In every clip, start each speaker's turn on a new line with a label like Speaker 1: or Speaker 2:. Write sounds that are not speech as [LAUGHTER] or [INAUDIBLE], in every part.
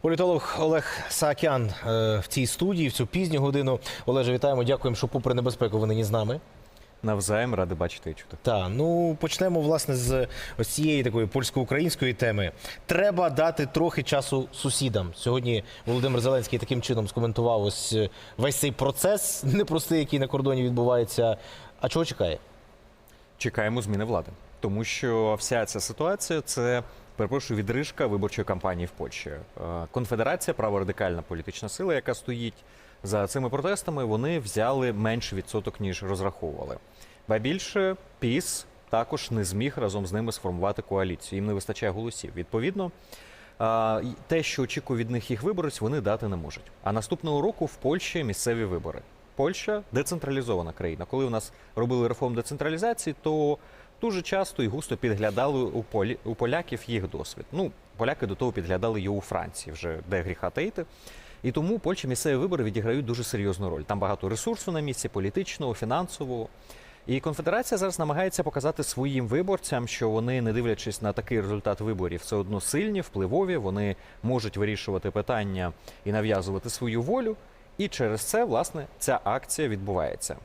Speaker 1: Політолог Олег Саакян е, в цій студії в цю пізню годину. Олеже, вітаємо. Дякуємо, що попри небезпеку ви нині з нами.
Speaker 2: Навзаєм ради бачити і чути.
Speaker 1: Та ну почнемо власне з ось цієї такої польсько-української теми. Треба дати трохи часу сусідам. Сьогодні Володимир Зеленський таким чином скоментував ось е, весь цей процес непростий, який на кордоні відбувається. А чого чекає?
Speaker 2: Чекаємо зміни влади, тому що вся ця ситуація це перепрошую відрижка виборчої кампанії в Польщі. Е, Конфедерація, праворадикальна політична сила, яка стоїть за цими протестами, вони взяли менше відсоток ніж розраховували. Ба більше піс також не зміг разом з ними сформувати коаліцію. Їм не вистачає голосів. Відповідно. Те, що очікує від них їх виборець, вони дати не можуть. А наступного року в Польщі місцеві вибори. Польща децентралізована країна. Коли у нас робили реформу децентралізації, то дуже часто і густо підглядали у полі у поляків їх досвід. Ну, поляки до того підглядали його у Франції, вже де гріха таїти. І тому Польщі місцеві вибори відіграють дуже серйозну роль. Там багато ресурсу на місці, політичного, фінансового. І конфедерація зараз намагається показати своїм виборцям, що вони, не дивлячись на такий результат виборів, все одно сильні, впливові. Вони можуть вирішувати питання і нав'язувати свою волю. І через це, власне, ця акція відбувається.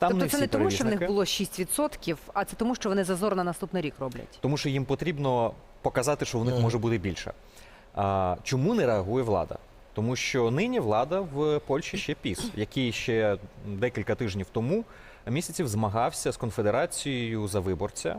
Speaker 2: Там
Speaker 3: тобто
Speaker 2: не
Speaker 3: це
Speaker 2: всі
Speaker 3: не тому, що в них
Speaker 2: перевізники,
Speaker 3: було 6%, а це тому, що вони зазор на наступний рік роблять.
Speaker 2: тому що їм потрібно показати, що в них може бути більше. А, чому не реагує влада? Тому що нині влада в Польщі ще піс, який ще декілька тижнів тому місяців змагався з конфедерацією за виборця.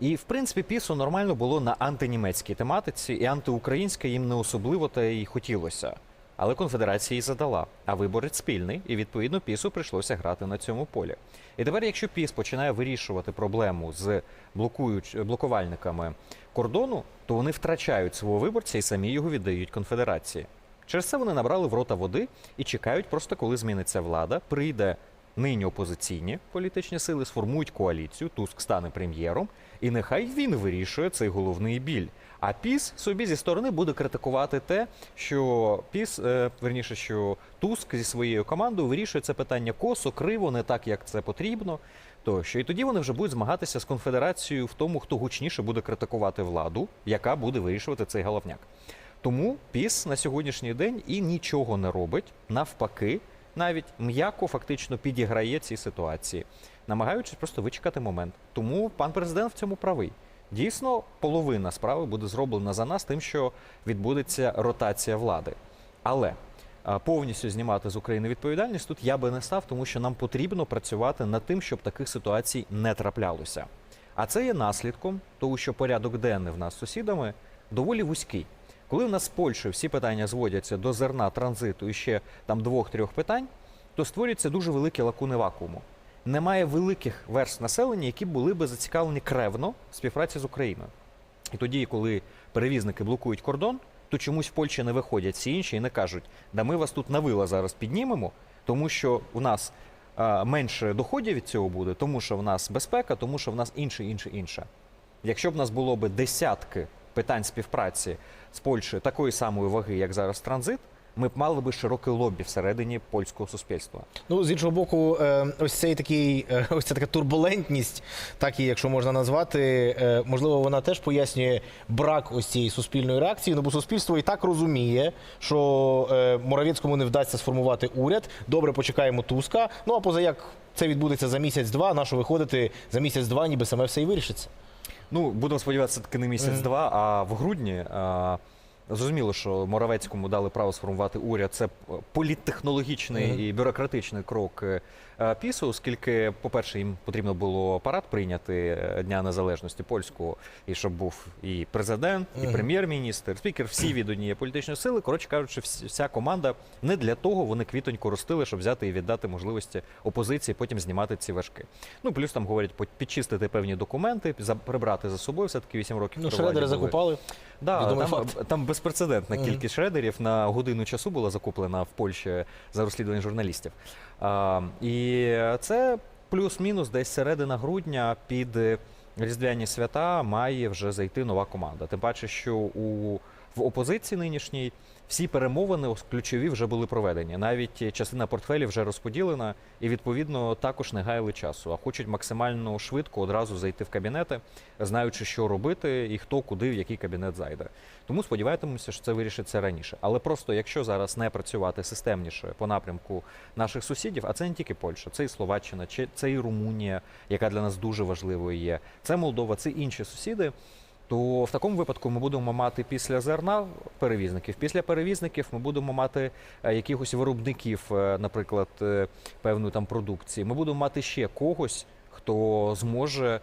Speaker 2: І в принципі пісу нормально було на антинімецькій тематиці, і антиукраїнська їм не особливо та й хотілося. Але конфедерація її задала, а виборець спільний, і відповідно пісу прийшлося грати на цьому полі. І тепер, якщо піс починає вирішувати проблему з блокуюч блокувальниками кордону, то вони втрачають свого виборця і самі його віддають конфедерації. Через це вони набрали в рота води і чекають просто, коли зміниться влада, прийде нині опозиційні політичні сили, сформують коаліцію, Туск стане прем'єром, і нехай він вирішує цей головний біль. А піс собі зі сторони буде критикувати те, що піс, е, верніше, що Туск зі своєю командою вирішує це питання косо, криво, не так, як це потрібно. Тощо, і тоді вони вже будуть змагатися з конфедерацією в тому, хто гучніше буде критикувати владу, яка буде вирішувати цей головняк. Тому піс на сьогоднішній день і нічого не робить, навпаки, навіть м'яко фактично підіграє цій ситуації, намагаючись просто вичекати момент. Тому пан президент в цьому правий. Дійсно, половина справи буде зроблена за нас тим, що відбудеться ротація влади. Але повністю знімати з України відповідальність тут я би не став, тому що нам потрібно працювати над тим, щоб таких ситуацій не траплялося. А це є наслідком того, що порядок денний в нас з сусідами доволі вузький. Коли в нас з Польщею всі питання зводяться до зерна, транзиту і ще там двох-трьох питань, то створюються дуже великі лакуни вакууму. Немає великих верст населення, які були би зацікавлені кревно в співпраці з Україною. І тоді, коли перевізники блокують кордон, то чомусь в Польщі не виходять всі інші і не кажуть, да ми вас тут на вила зараз піднімемо, тому що у нас а, менше доходів від цього буде, тому що в нас безпека, тому що в нас інше, інше, інше. Якщо б нас було б десятки питань співпраці з Польщею такої самої ваги, як зараз транзит, ми б мали би широке лобі всередині польського суспільства.
Speaker 1: Ну, з іншого боку, е, ось цей такий, е, [LAUGHS] ось ця така турбулентність, так і якщо можна назвати, е, можливо, вона теж пояснює брак ось цієї суспільної реакції. Ну, бо суспільство і так розуміє, що Моравецькому не вдасться сформувати уряд. Добре, почекаємо Туска. Ну а поза як це відбудеться за місяць-два, на виходити за місяць-два, ніби саме все і вирішиться.
Speaker 2: Ну, будемо сподіватися, таки не місяць-два, а в грудні. А... Зрозуміло, що Моравецькому дали право сформувати уряд. Це політтехнологічний і бюрократичний крок е, е, пісу, оскільки, по-перше, їм потрібно було парад прийняти е, Дня Незалежності польського, і щоб був і президент, і прем'єр-міністр, спікер, всі [CLEARS THROAT] від однієї політичної сили. Коротше кажучи, вся команда не для того вони квітоньку ростили, щоб взяти і віддати можливості опозиції, потім знімати ці важки. Ну плюс там говорять, підчистити певні документи, прибрати за собою. Все таки 8 років.
Speaker 1: Ну, шредери закупали.
Speaker 2: Да, там,
Speaker 1: факт.
Speaker 2: там безпрецедентна кількість шредерів на годину часу була закуплена в Польщі за розслідування журналістів. І це плюс-мінус десь середина грудня під Різдвяні свята має вже зайти нова команда. Тим паче, що у в опозиції нинішній всі перемовини ключові вже були проведені. Навіть частина портфелів вже розподілена, і відповідно також не гаяли часу, а хочуть максимально швидко одразу зайти в кабінети, знаючи, що робити і хто куди в який кабінет зайде. Тому сподіватимемося, що це вирішиться раніше. Але просто якщо зараз не працювати системніше по напрямку наших сусідів, а це не тільки Польща, це і Словаччина, чи- це і Румунія, яка для нас дуже важливою є. Це Молдова, це інші сусіди. То в такому випадку ми будемо мати після зерна перевізників. Після перевізників ми будемо мати е, якихось виробників, е, наприклад, е, певної там продукції. Ми будемо мати ще когось, хто зможе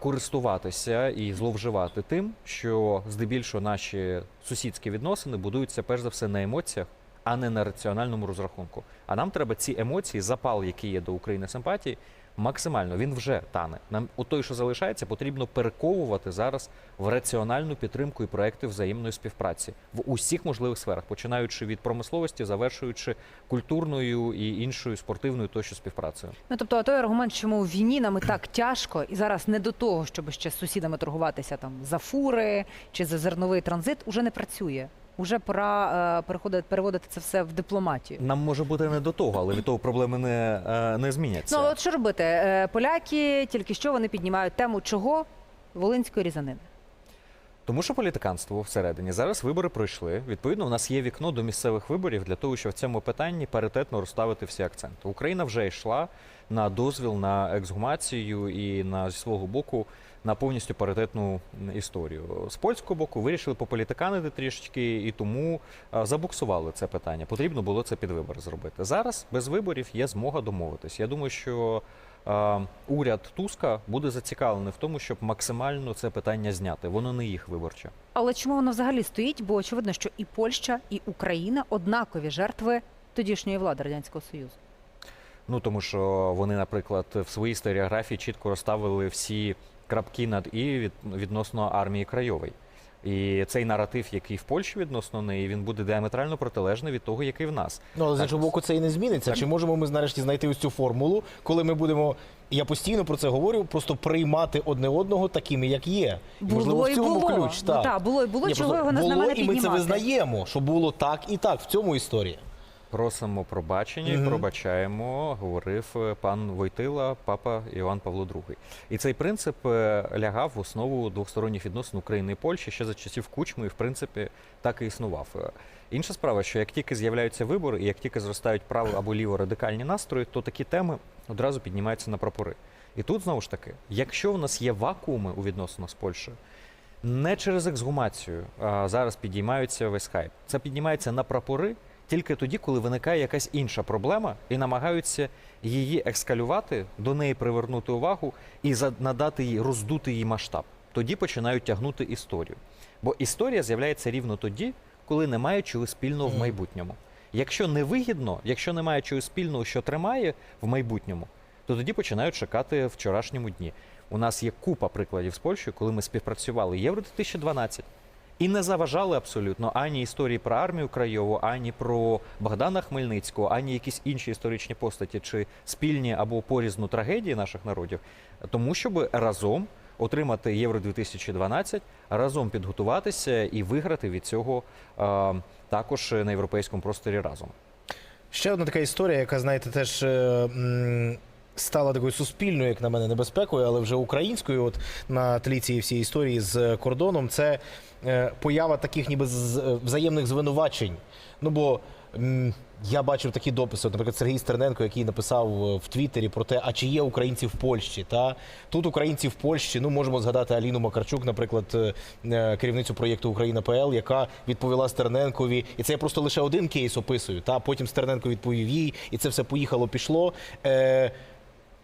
Speaker 2: користуватися і зловживати тим, що здебільшого наші сусідські відносини будуються перш за все на емоціях, а не на раціональному розрахунку. А нам треба ці емоції, запал, який є до України симпатії, максимально він вже тане. Нам у той, що залишається, потрібно перековувати зараз в раціональну підтримку і проекти взаємної співпраці в усіх можливих сферах, починаючи від промисловості, завершуючи культурною і іншою спортивною тощо співпрацею.
Speaker 3: Ну тобто, а той аргумент, чому в війні нам і так тяжко, і зараз не до того, щоб ще з сусідами торгуватися там за фури чи за зерновий транзит, уже не працює. Уже пора е, переходити переводити це все в дипломатію.
Speaker 2: Нам може бути не до того, але від того проблеми не, е, не зміняться.
Speaker 3: Ну от що робити? Е, Поляки тільки що вони піднімають тему чого волинської різанини.
Speaker 2: Тому що політиканство всередині зараз вибори пройшли. Відповідно, у нас є вікно до місцевих виборів для того, щоб в цьому питанні паритетно розставити всі акценти. Україна вже йшла на дозвіл на ексгумацію і на зі свого боку на повністю паритетну історію. З польського боку вирішили пополітиканити трішечки і тому е, забуксували це питання. Потрібно було це під вибори зробити. Зараз без виборів є змога домовитись. Я думаю, що е, уряд Туска буде зацікавлений в тому, щоб максимально це питання зняти. Воно не їх виборче.
Speaker 3: Але чому воно взагалі стоїть? Бо очевидно, що і Польща, і Україна однакові жертви тодішньої влади радянського союзу.
Speaker 2: Ну тому що вони, наприклад, в своїй історіографії чітко розставили всі крапки над і від, відносно армії Крайової. І цей наратив, який в Польщі відносно неї, він буде діаметрально протилежний від того, який в нас.
Speaker 1: Ну, але з іншого боку, це і не зміниться. Чи можемо ми нарешті знайти ось цю формулу, коли ми будемо, я постійно про це говорю, просто приймати одне одного такими, як є. І,
Speaker 3: Було
Speaker 1: можливо, в
Speaker 3: і
Speaker 1: цьому
Speaker 3: було.
Speaker 1: ключ.
Speaker 3: Ну,
Speaker 1: Так,
Speaker 3: так, було і було,
Speaker 1: Ні,
Speaker 3: чого
Speaker 1: просто
Speaker 3: його не
Speaker 1: було, і ми це визнаємо, що було так і так. В цьому історія.
Speaker 2: Просимо пробачення, і
Speaker 1: Мгм.
Speaker 2: пробачаємо, говорив е, пан Войтила, папа Іоанн Павло II. І цей принцип е, лягав в основу двосторонніх відносин України і Польщі ще за часів Кучми, і в принципі так і існував. Е, Інша справа, що як тільки з'являються вибори, і як тільки зростають право або ліво радикальні настрої, то такі теми одразу піднімаються на прапори. І тут знову ж таки, якщо в нас є вакууми у відносинах з Польщею, не через ексгумацію а зараз підіймаються весь хайп. Це піднімається на прапори тільки тоді, коли виникає якась інша проблема, і намагаються її екскалювати, до неї привернути увагу і надати їй, роздути її масштаб. Тоді починають тягнути історію. Бо історія з'являється рівно тоді, коли немає чогось спільного в майбутньому. Якщо не вигідно, якщо немає чогось спільного, що тримає в майбутньому, то тоді починають чекати вчорашньому дні. У нас є купа прикладів з Польщею, коли ми співпрацювали Євро 2012 і не заважали абсолютно ані історії про армію Крайову, ані про Богдана Хмельницького, ані якісь інші історичні постаті чи спільні або порізну трагедії наших народів, тому щоб разом отримати Євро 2012, разом підготуватися і виграти від цього е, також на європейському просторі разом.
Speaker 1: Ще одна така історія, яка, знаєте, теж е, стала такою суспільною, як на мене, небезпекою, але вже українською, от на тлі цієї всієї історії з кордоном, це е, поява таких ніби е, взаємних звинувачень. Ну бо я бачив такі дописи, наприклад, Сергій Стерненко, який написав е, в Твіттері про те, а чи є українці в Польщі. Та тут українці в Польщі. Ну можемо згадати Аліну Макарчук, наприклад, е, е, керівницю проєкту Україна ПЛ, яка відповіла Стерненкові, і це я просто лише один кейс описую. Та потім Стерненко відповів їй, і це все поїхало, пішло. Е,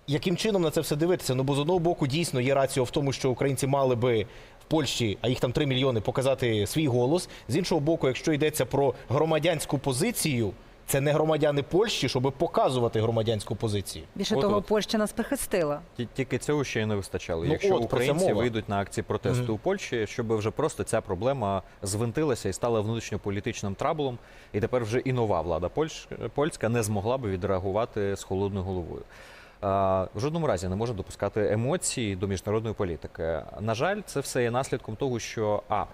Speaker 1: яким чином на це все дивитися? Ну бо з одного боку дійсно є раціо в тому, що українці мали би в Польщі, а їх там 3 мільйони, показати свій голос. З іншого боку, якщо йдеться про громадянську позицію, це не громадяни Польщі, щоб показувати громадянську позицію.
Speaker 3: Більше
Speaker 2: От-от.
Speaker 3: того, Польща нас прихистила.
Speaker 2: Ті- Тільки цього ще й не вистачало.
Speaker 1: Ну,
Speaker 2: Якщо
Speaker 1: от,
Speaker 2: українці вийдуть на акції протесту
Speaker 1: Мгм.
Speaker 2: у Польщі, щоб вже просто ця проблема звинтилася і стала внутрішньополітичним траблом, і тепер вже і нова влада Польщ... польська не змогла би відреагувати з холодною головою. В жодному разі не може допускати емоцій до міжнародної політики. На жаль, це все є наслідком того, що а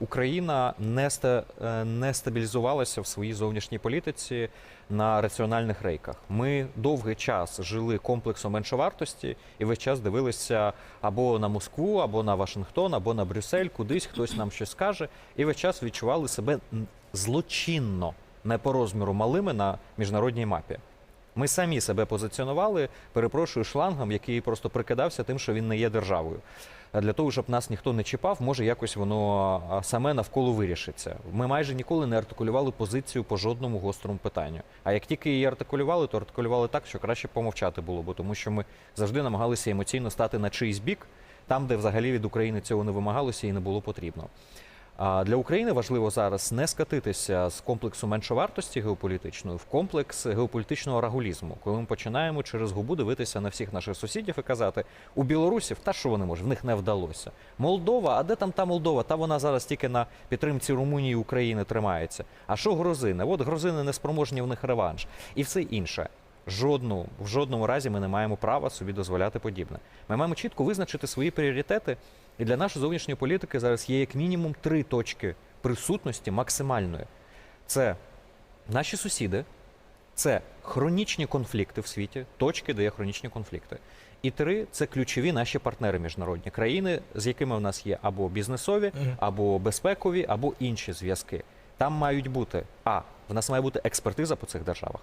Speaker 2: Україна не, е, не стабілізувалася в своїй зовнішній політиці на раціональних рейках. Ми довгий час жили комплексом меншовартості і весь час дивилися або на Москву, або на Вашингтон, або на Брюссель, кудись хтось нам щось скаже, і весь час відчували себе злочинно, не по розміру малими на міжнародній мапі. Ми самі себе позиціонували, перепрошую, шлангом, який просто прикидався тим, що він не є державою. Для того, щоб нас ніхто не чіпав, може якось воно саме навколо вирішиться. Ми майже ніколи не артикулювали позицію по жодному гострому питанню. А як тільки її артикулювали, то артикулювали так, що краще помовчати було, бо тому що ми завжди намагалися емоційно стати на чийсь бік, там, де взагалі від України цього не вимагалося і не було потрібно. Для України важливо зараз не скатитися з комплексу меншовартості геополітичної в комплекс геополітичного рагулізму, коли ми починаємо через губу дивитися на всіх наших сусідів і казати, у білорусів та що вони можуть, в них не вдалося. Молдова, а де там та Молдова? Та вона зараз тільки на підтримці Румунії і України тримається. А що грузини? От грузини неспроможні в них реванш і все інше. Жодну в жодному разі ми не маємо права собі дозволяти подібне. Ми маємо чітко визначити свої пріоритети. І для нашої зовнішньої політики зараз є як мінімум три точки присутності максимальної: це наші сусіди, це хронічні конфлікти в світі, точки, де є хронічні конфлікти. І три це ключові наші партнери міжнародні країни, з якими в нас є або бізнесові, або безпекові, або інші зв'язки. Там мають бути а в нас має бути експертиза по цих державах.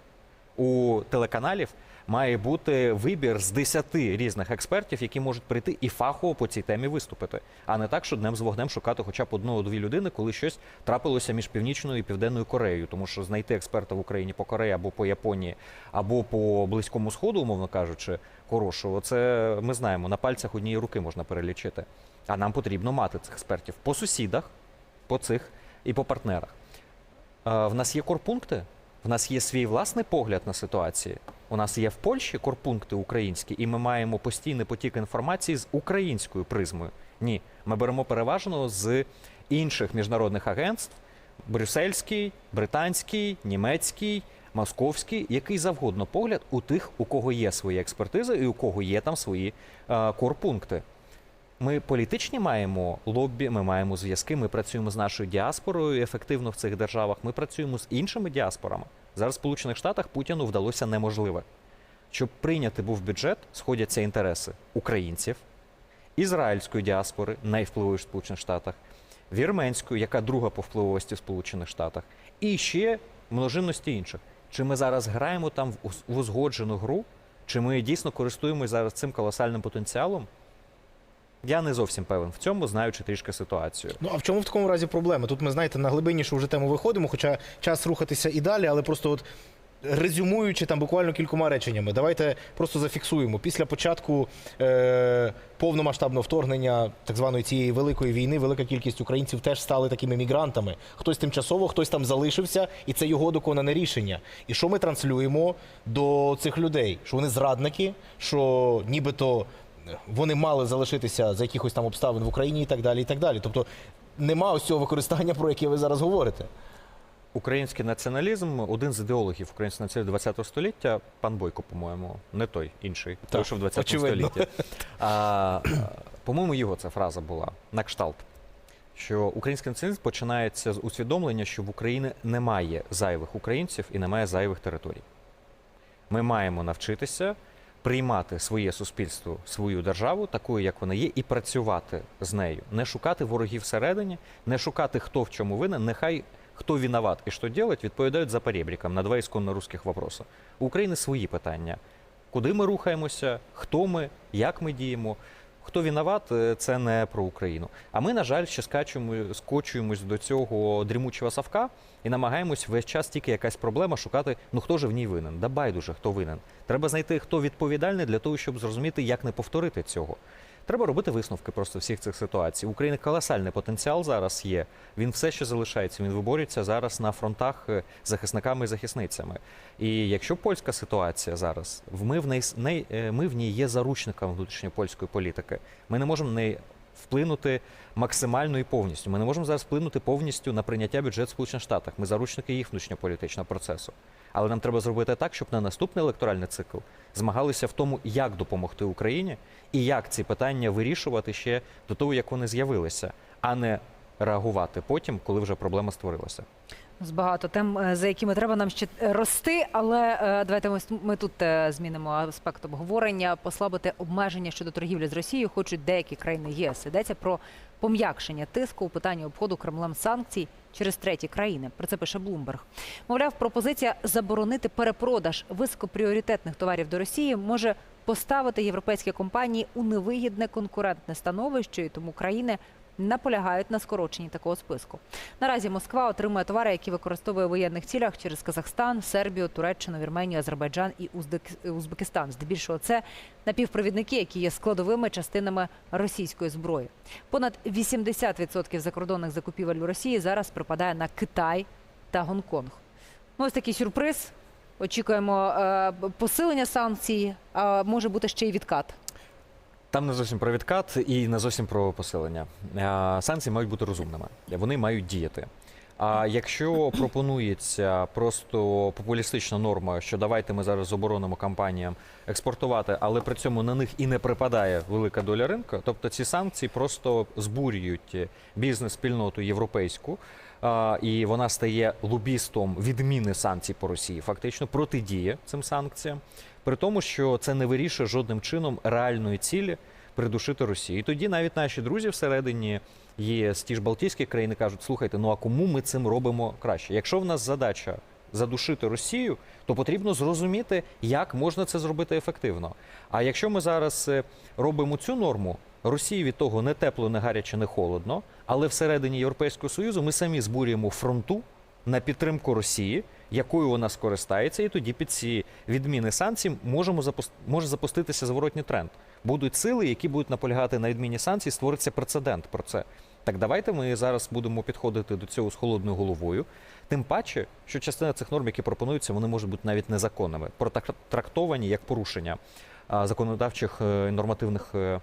Speaker 2: У телеканалів має бути вибір з 10 різних експертів, які можуть прийти і фахово по цій темі виступити, а не так, що днем з вогнем шукати хоча б одну-дві людини, коли щось трапилося між північною і південною Кореєю. Тому що знайти експерта в Україні по Кореї або по Японії, або по близькому сходу, умовно кажучи, хорошого, це ми знаємо на пальцях однієї руки можна перелічити. А нам потрібно мати цих експертів по сусідах, по цих і по партнерах. Е, В нас є корпункти, в нас є свій власний погляд на ситуацію. У нас є в Польщі корпункти українські, і ми маємо постійний потік інформації з українською призмою. Ні, ми беремо переважно з інших міжнародних агентств: брюссельський, британський, німецький, московський, який завгодно погляд у тих, у кого є свої експертизи і у кого є там свої е, корпункти. Ми політичні маємо лоббі, ми маємо зв'язки. Ми працюємо з нашою діаспорою ефективно в цих державах. Ми працюємо з іншими діаспорами. Зараз в Сполучених Штатах Путіну вдалося неможливе. Щоб прийняти був бюджет, сходяться інтереси українців, ізраїльської діаспори, найвпливовішої в Сполучених Штатах, вірменської, яка друга по впливовості в Сполучених Штатах, і ще множинності інших. Чи ми зараз граємо там в узгоджену гру, чи ми дійсно користуємося зараз цим колосальним потенціалом? Я не зовсім певен в цьому, знаючи трішки ситуацію.
Speaker 1: Ну а в чому в такому разі проблема? Тут ми знаєте на глибиннішу вже тему виходимо, хоча час рухатися і далі, але просто от. Резюмуючи там буквально кількома реченнями, давайте просто зафіксуємо. Після початку е, повномасштабного вторгнення так званої цієї великої війни, велика кількість українців теж стали такими мігрантами. Хтось тимчасово, хтось там залишився, і це його доконане рішення. І що ми транслюємо до цих людей? Що вони зрадники, що нібито вони мали залишитися за якихось там обставин в Україні і так далі. І так далі. Тобто нема ось цього використання, про яке ви зараз говорите.
Speaker 2: Український націоналізм, один з ідеологів українського націоналізму ХХ століття, пан Бойко, по-моєму, не той інший, той, що в ХХ столітті. А, по-моєму, його ця фраза була на кшталт. Що український націоналізм починається з усвідомлення, що в Україні немає зайвих українців і немає зайвих територій. Ми маємо навчитися приймати своє суспільство, свою державу такою, як вона є, і працювати з нею. Не шукати ворогів всередині, не шукати, хто в чому винен. Нехай хто виноват і що делать, відповідають за перебріком на два ісконно русських вопроса. У України свої питання. Куди ми рухаємося, хто ми, як ми діємо. Хто виноват, е, це не про Україну. А ми, на жаль, ще скачуємо, скочуємось до цього дрімучого савка і намагаємось весь час тільки якась проблема шукати, ну хто ж в ній винен? Да байдуже, хто винен. Треба знайти, хто відповідальний для того, щоб зрозуміти, як не повторити цього. Треба робити висновки просто всіх цих ситуацій. У України колосальний потенціал зараз є. Він все ще залишається. Він виборюється зараз на фронтах е, захисниками і захисницями. І якщо польська ситуація зараз, ми в неї е, ми в ній є заручниками внутрішньої польської політики. Ми не можемо не вплинути максимально і повністю. Ми не можемо зараз вплинути повністю на прийняття бюджету Сполучених Штатах. Ми заручники їх внутрішньополітичного процесу. Але нам треба зробити так, щоб на наступний електоральний цикл змагалися в тому, як допомогти Україні і як ці питання вирішувати ще до того, як вони з'явилися, а не реагувати потім, коли вже проблема створилася.
Speaker 3: З багато тем, е, за якими треба нам ще рости, але е, давайте ми, тут е, змінимо аспект обговорення. Послабити обмеження щодо торгівлі з Росією хочуть деякі країни ЄС. Йдеться про пом'якшення тиску у питанні обходу Кремлем санкцій через треті країни. Про це пише Блумберг. Мовляв, пропозиція заборонити перепродаж високопріоритетних товарів до Росії може поставити європейські компанії у невигідне конкурентне становище, і тому країни наполягають на скороченні такого списку. Наразі Москва отримує товари, які використовує у воєнних цілях через Казахстан, Сербію, Туреччину, Вірменію, Азербайджан і Узбекистан. Здебільшого це напівпровідники, які є складовими частинами російської зброї. Понад 80% закордонних закупівель у Росії зараз припадає на Китай та Гонконг. Ну, ось такий сюрприз. Очікуємо е, посилення санкцій, а може бути ще й відкат.
Speaker 2: Там не зовсім про відкат і не зовсім про посилення. Е, Санкції мають бути розумними, вони мають діяти. А якщо пропонується просто популістична норма, що давайте ми зараз заборонимо компаніям експортувати, але при цьому на них і не припадає велика доля ринку, тобто ці санкції просто збурюють бізнес-спільноту європейську, і вона стає лобістом відміни санкцій по Росії, фактично протидіє цим санкціям, при тому, що це не вирішує жодним чином реальної цілі придушити Росію. І тоді навіть наші друзі всередині ЄС, ті ж Балтійські країни кажуть: слухайте, ну а кому ми цим робимо краще? Якщо в нас задача задушити Росію, то потрібно зрозуміти, як можна це зробити ефективно. А якщо ми зараз е, робимо цю норму, Росії від того не тепло, не гаряче, не холодно, але всередині Європейського Союзу ми самі збурюємо фронту на підтримку Росії, якою вона скористається, і тоді під ці відміни санкцій можемо запус- може запуститися зворотній тренд. Будуть сили, які будуть наполягати на відміні санкцій, створиться прецедент про це. Так давайте ми зараз будемо підходити до цього з холодною головою. Тим паче, що частина цих норм, які пропонуються, вони можуть бути навіть незаконними, протрактовані як порушення законодавчих е, нормативних е,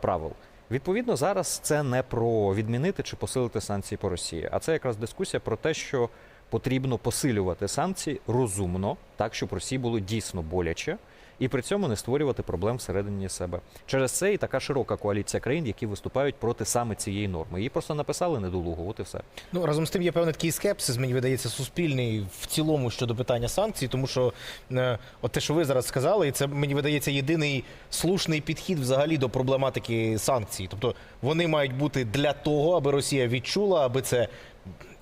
Speaker 2: правил. Відповідно, зараз це не про відмінити чи посилити санкції по Росії, а це якраз дискусія про те, що потрібно посилювати санкції розумно, так щоб Росії було дійсно боляче, і при цьому не створювати проблем всередині себе. Через це і така широка коаліція країн, які виступають проти саме цієї норми. Її просто написали недолуго, от і все.
Speaker 1: Ну разом з тим є певний такий скепсис, мені видається, суспільний в цілому щодо питання санкцій, тому що е, от те, що ви зараз сказали, і це мені видається єдиний слушний підхід взагалі до проблематики санкцій. Тобто вони мають бути для того, аби Росія відчула, аби це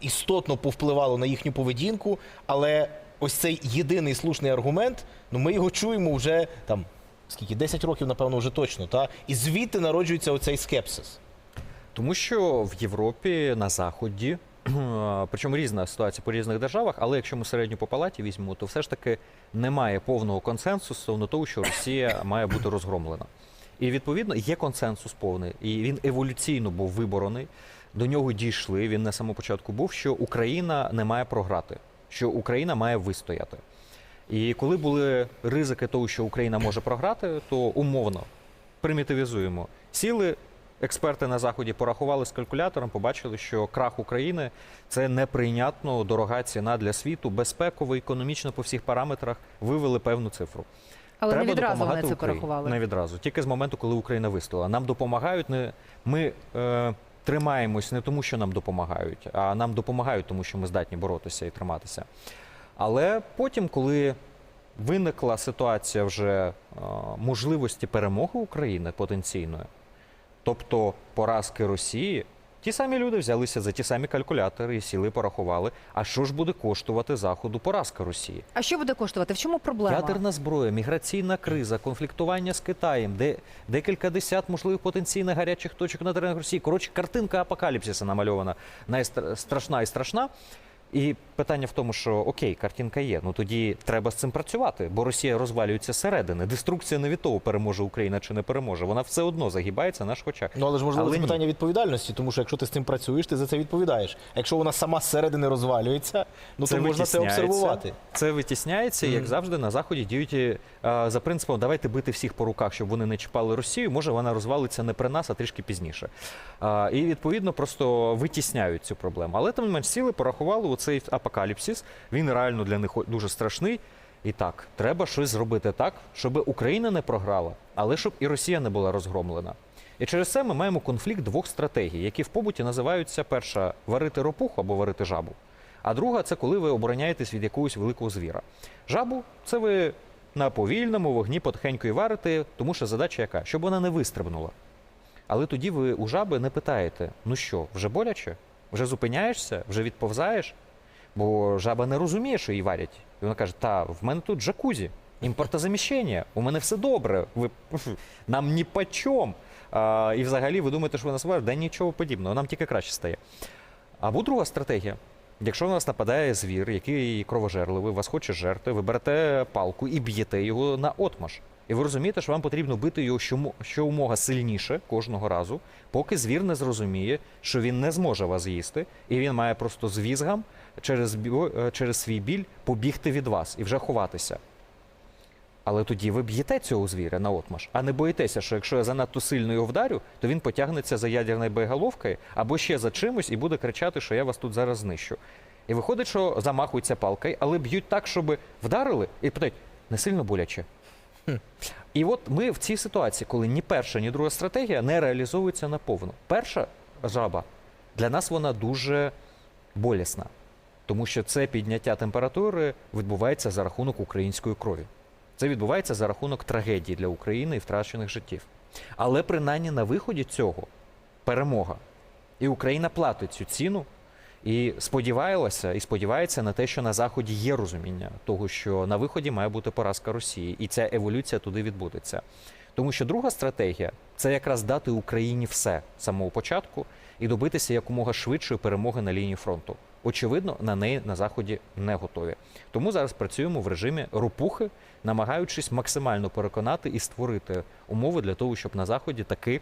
Speaker 1: істотно повпливало на їхню поведінку, але ось цей єдиний слушний аргумент, ну ми його чуємо вже там скільки 10 років, напевно, вже точно. Та і звідти народжується оцей скепсис.
Speaker 2: Тому що в Європі на заході, [CLEARS THROAT] причому різна ситуація по різних державах, але якщо ми середню по палаті візьмемо, то все ж таки немає повного консенсусу стосовно того, що Росія [CLEARS THROAT] має бути розгромлена. І відповідно є консенсус повний, і він еволюційно був виборений. До нього дійшли. Він на самому початку був, що Україна не має програти, що Україна має вистояти. І коли були ризики того, що Україна може програти, то умовно примітивізуємо. Сіли експерти на заході, порахували з калькулятором, побачили, що крах України це неприйнятно дорога ціна для світу, безпеково, економічно по всіх параметрах вивели певну цифру.
Speaker 3: Але
Speaker 2: Треба
Speaker 3: не відразу вони це
Speaker 2: Україні.
Speaker 3: порахували.
Speaker 2: Не відразу, тільки з моменту, коли Україна вистояла. Нам допомагають не ми е, тримаємось не тому, що нам допомагають, а нам допомагають, тому що ми здатні боротися і триматися. Але потім, коли виникла ситуація вже е, можливості перемоги України потенційної, тобто поразки Росії, ті самі люди взялися за ті самі калькулятори і сіли, порахували. А що ж буде коштувати Заходу поразка Росії?
Speaker 3: А що буде коштувати? В чому проблема?
Speaker 2: Ядерна зброя, міграційна криза, конфліктування з Китаєм, де декілька десят можливих потенційних гарячих точок на теренах Росії. Коротше, картинка апокаліпсиса намальована найстрашна і страшна. І питання в тому, що окей, картинка є. Ну тоді треба з цим працювати, бо Росія розвалюється зсередини. Деструкція не від того, переможе Україна чи не переможе. Вона все одно загибається на наших очах.
Speaker 1: Ну але ж можливо
Speaker 2: Але
Speaker 1: це
Speaker 2: ні.
Speaker 1: питання відповідальності, тому що якщо ти з цим працюєш, ти за це відповідаєш. А якщо вона сама зсередини розвалюється, ну то можна це обсервувати.
Speaker 2: Це витісняється, як завжди на заході діють е, за принципом давайте бити всіх по руках, щоб вони не чіпали Росію. Може вона розвалиться не при нас, а трішки пізніше. А, І відповідно просто витісняють цю проблему. Але тим не менш сіли, порахували оцей апокаліпсис. Він реально для них дуже страшний. І так, треба щось зробити так, щоб Україна не програла, але щоб і Росія не була розгромлена. І через це ми маємо конфлікт двох стратегій, які в побуті називаються перша варити ропуху або варити жабу. А друга це коли ви обороняєтесь від якогось великого звіра. Жабу це ви на повільному вогні потихеньку і варите, тому що задача яка? Щоб вона не вистрибнула. Але тоді ви у жаби не питаєте: ну що, вже боляче? Вже зупиняєшся, вже відповзаєш? Бо жаба не розуміє, що її варять. І вона каже: та в мене тут джакузі, імпортозаміщення, у мене все добре. Ви нам ні по чом. А, і взагалі ви думаєте, що ви нас варите? Да нічого подібного, нам тільки краще стає. Або друга стратегія. Якщо на вас нападає звір, який кровожерливий, вас хоче жерти, ви берете палку і б'єте його на отмаш. І ви розумієте, що вам потрібно бити його щомо- щоумога сильніше кожного разу, поки звір не зрозуміє, що він не зможе вас їсти, і він має просто з візгом через, е, через свій біль побігти від вас і вже ховатися. Але тоді ви б'єте цього звіря на отмаш, а не боїтеся, що якщо я занадто сильно його вдарю, то він потягнеться за ядерною боєголовкою або ще за чимось і буде кричати, що я вас тут зараз знищу. І виходить, що замахуються палкою, але б'ють так, щоб вдарили і питають, не сильно боляче. І от ми в цій ситуації, коли ні перша, ні друга стратегія не реалізовується наповну. Перша жаба для нас вона дуже болісна, тому що це підняття температури відбувається за рахунок української крові. Це відбувається за рахунок трагедії для України і втрачених життів. Але принаймні на виході цього перемога. І Україна платить цю ціну. І сподівалася, і сподівається на те, що на заході є розуміння того, що на виході має бути поразка Росії, і ця еволюція туди відбудеться. Тому що друга стратегія це якраз дати Україні все з самого початку і добитися якомога швидшої перемоги на лінії фронту. Очевидно, на неї на заході не готові. Тому зараз працюємо в режимі ропухи, намагаючись максимально переконати і створити умови для того, щоб на заході таки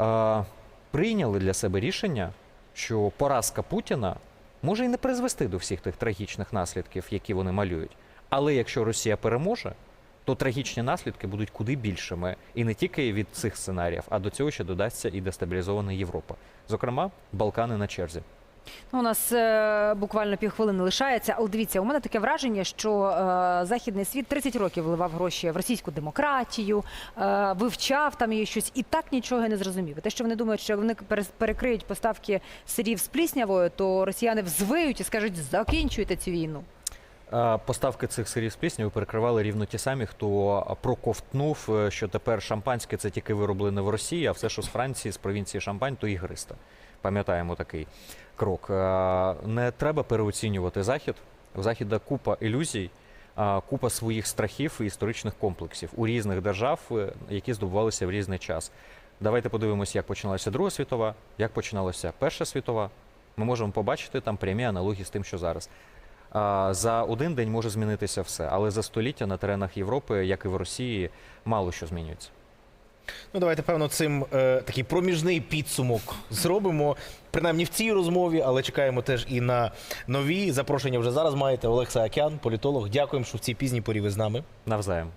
Speaker 2: е, прийняли для себе рішення, що поразка Путіна може і не призвести до всіх тих трагічних наслідків, які вони малюють. Але якщо Росія переможе, то трагічні наслідки будуть куди більшими, і не тільки від цих сценаріїв, а до цього ще додасться і дестабілізована Європа. Зокрема, Балкани на черзі.
Speaker 3: Ну, у нас е, буквально півхвилини лишається. Але дивіться, у мене таке враження, що е, західний світ 30 років вливав гроші в російську демократію, е, вивчав там її щось і так нічого не зрозумів. Те, що вони думають, що вони перекриють поставки сирів з пліснявою, то росіяни взвиють і скажуть, закінчуйте цю війну.
Speaker 2: Поставки цих сирів з пліснявою перекривали рівно ті самі, хто проковтнув, е, що тепер шампанське це тільки вироблене в Росії, а все, що з Франції, з провінції Шампань, то ігристе. Пам'ятаємо такий крок. Не треба переоцінювати захід. У західа купа ілюзій, купа своїх страхів і історичних комплексів у різних держав, е, які здобувалися в різний час. Давайте подивимося, як починалася Друга світова, як починалася Перша світова. Ми можемо побачити там прямі аналогії з тим, що зараз. За один день може змінитися все, але за століття на теренах Європи, як і в Росії, мало що змінюється.
Speaker 1: Ну, давайте, певно, цим е, такий проміжний підсумок зробимо. Принаймні в цій розмові, але чекаємо теж і на нові запрошення. Вже зараз маєте Олекса Акян, політолог. Дякуємо, що в цій пізній порі ви з нами.
Speaker 2: Навзаєм.